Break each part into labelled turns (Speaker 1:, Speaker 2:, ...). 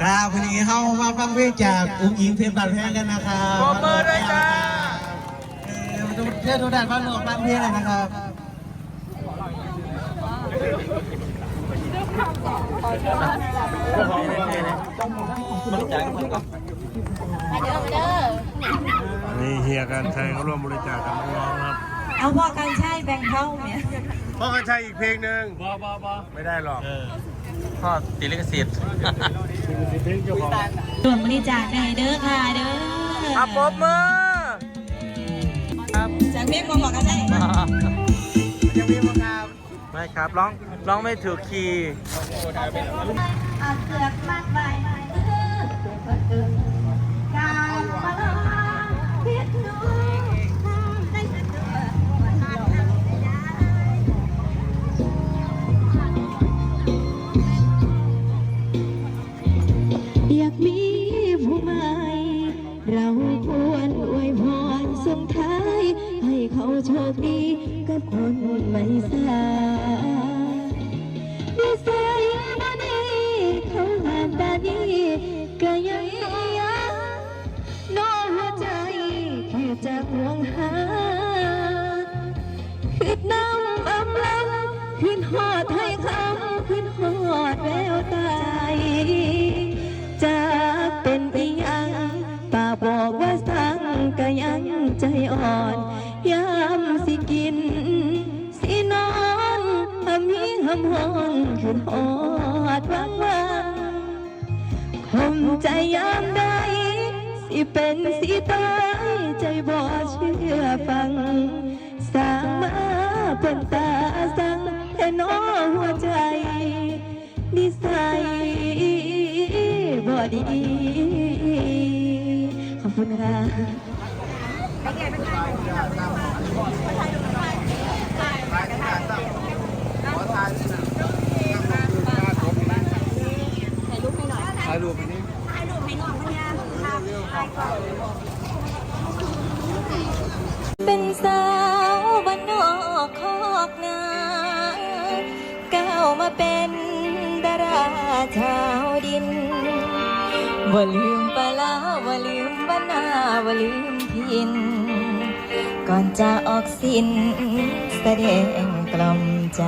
Speaker 1: ครับวันนี้เข้ามาฟังเพลงจากอุ้งอิงเพลงบาดแพงกันนะครับ
Speaker 2: ปรบมือด้วยจ้า
Speaker 1: เออมาดูเที่ยวดูด่านบ้านหลวงฟังเพลงเลยนะครับ
Speaker 3: นี่เฮียการชัยเขาร่วมบริจาคกับน้องๆครับ
Speaker 4: เอาพอกันใช่แบ่งเข้าเนี่ย
Speaker 3: พ่อกันชัยอีกเพลงหนึ่งบอบอบอไม่ได้หรอก
Speaker 2: พ่อติดลิขสิทธิ์
Speaker 4: รวมบริจาคได้เด้อค่ะเด้อ
Speaker 2: อะปรบมือครับ
Speaker 4: จากเพียงบอกกันใช่
Speaker 2: ไม่ครับร้องร้องไม่ถูกคีย์
Speaker 4: อาเกือกมากไป กับคนไม่สายนิสัยบ่ดีเขาหาตาดีก็ยังยังน้องหัวใจแค่จะห่วงหาคิดน้ำอำลำขึ้นหอดให้คำขึ้นหอดแววตาจ นขึ้นหอดวังวันคมใจยามใดสิเป็นสิตายใจบ่เชื่อฟังสร้างมาเป็นตาสั่งแต่น้อหัวใจนิสัยบ่ดี ขอบคุณค่ะ เป็นสาวบ้านนอกคอกนาก้าวมาเป็นดาราชาวดินว่าลืมปลาลาว่าลืมบ้านนาว่าลืมพิน ก่อนจะออกสินแสดงกล่อมใจ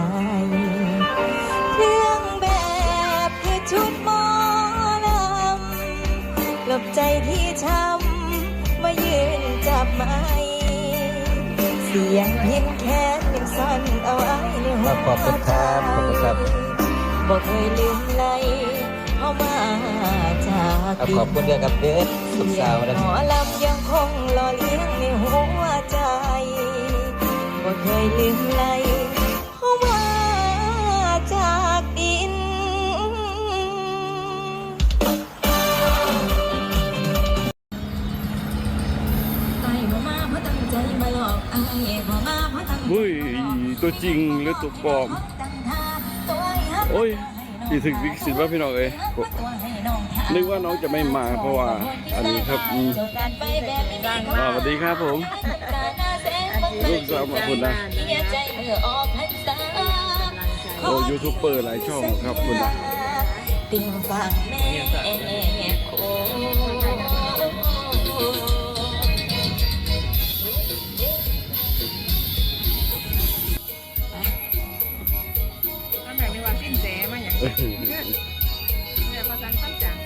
Speaker 4: ำหลบใจที่ช้ำมายืนจับไม้เสียงพินแค้นยังสั่นเอาไว้ในหัว
Speaker 2: ขอบคุณครับขอบคุณครับ
Speaker 4: บอกเคยลืมไหลเข้ามาจาก
Speaker 2: ครับขอบคุณด้วยครับเด้อสุขสาวนะ
Speaker 4: หมอลำยังคงหล่อเลี้ยงในหัวใจบอกเคยลืมไหล เฮ้
Speaker 3: ยตัวจริงหรือตัวปลอม โอ้ยอีถึงวิกสิว่าพี่น้องเอ้ยนึกว่าน้องจะไม่มาเพราะว่า อันนี้ครับอืมอ่าสวัสดีครับผมลูกสาวมาคุณนะโอ้ยูทูบเบอร์หลายช่องครับคุณนะ
Speaker 4: ติ่งฟังแม่
Speaker 5: เนี่ยภาษาตั้งจัง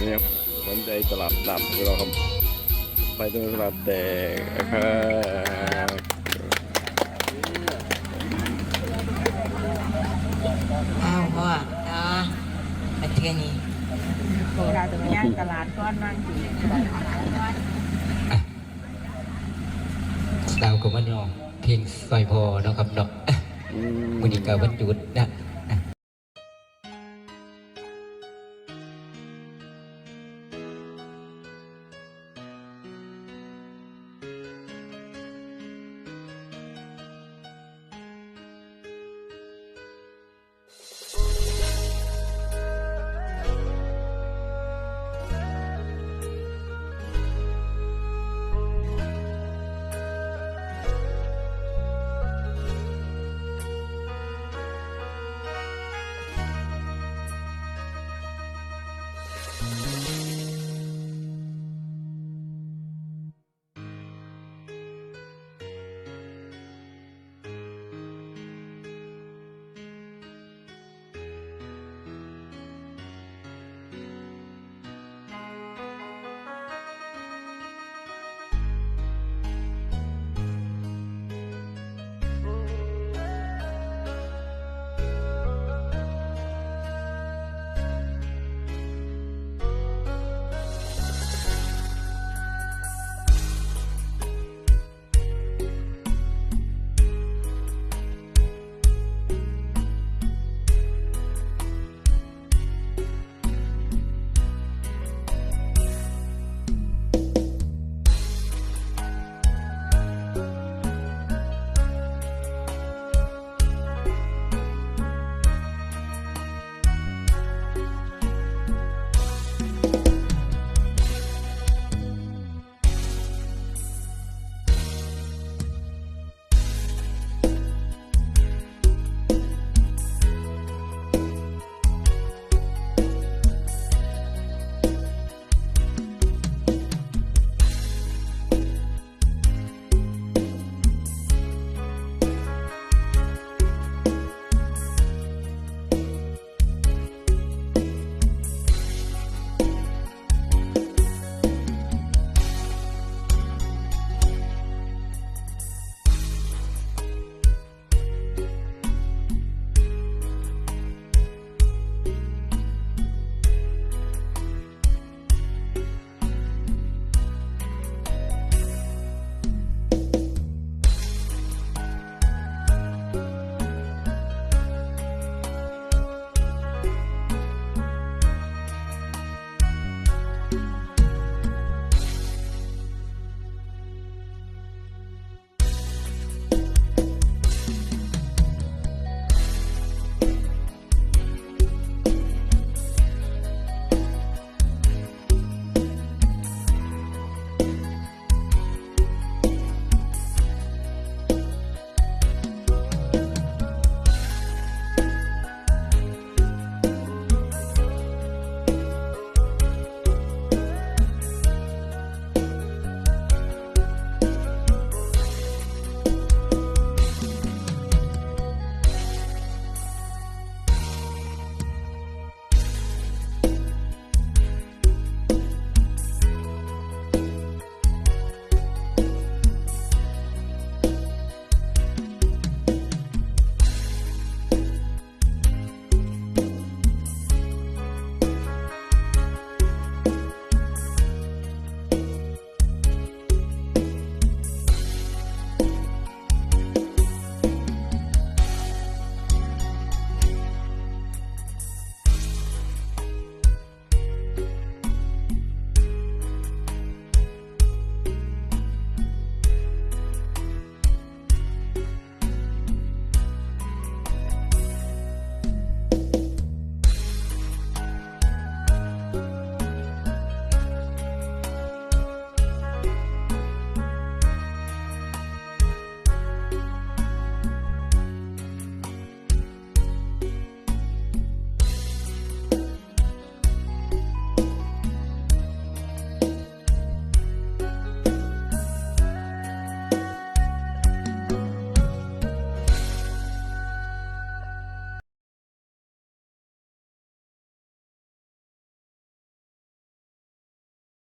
Speaker 3: นี่ครับวันใจตลาดดับเราครับไปตรงตลาดแดงนะครับ
Speaker 4: อ้าวพ่ออ่าเทียนี่
Speaker 5: โบราณตรงย่ตลาดก้อนนั่งอยู่ สิ
Speaker 6: ดาวกับวันนองเพลงซอยพอเนาะครับเนาะ
Speaker 3: อืม
Speaker 6: วันนี้กับวันหยุดนะ